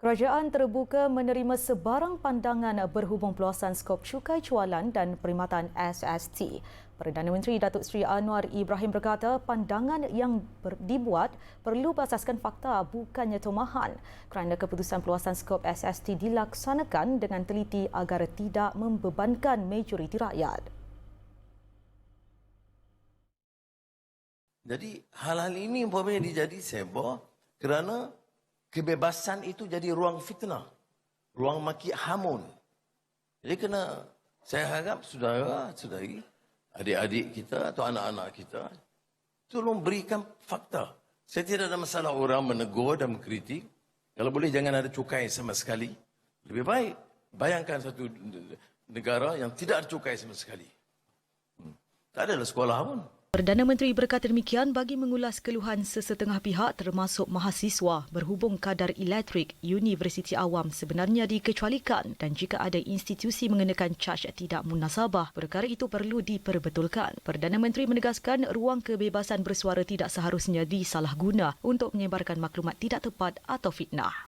Kerajaan terbuka menerima sebarang pandangan berhubung peluasan skop cukai jualan dan perkhidmatan SST. Perdana Menteri Datuk Seri Anwar Ibrahim berkata pandangan yang ber- dibuat perlu berasaskan fakta bukannya tomahan kerana keputusan peluasan skop SST dilaksanakan dengan teliti agar tidak membebankan majoriti rakyat. Jadi hal-hal ini umpamanya dijadi sebo kerana kebebasan itu jadi ruang fitnah, ruang maki hamun. Jadi kena saya harap saudara, saudari, adik-adik kita atau anak-anak kita tolong berikan fakta. Saya tidak ada masalah orang menegur dan mengkritik. Kalau boleh jangan ada cukai sama sekali. Lebih baik bayangkan satu negara yang tidak ada cukai sama sekali. Hmm. Tak adalah sekolah pun. Perdana Menteri berkata demikian bagi mengulas keluhan sesetengah pihak termasuk mahasiswa berhubung kadar elektrik Universiti Awam sebenarnya dikecualikan dan jika ada institusi mengenakan caj tidak munasabah, perkara itu perlu diperbetulkan. Perdana Menteri menegaskan ruang kebebasan bersuara tidak seharusnya disalahguna untuk menyebarkan maklumat tidak tepat atau fitnah.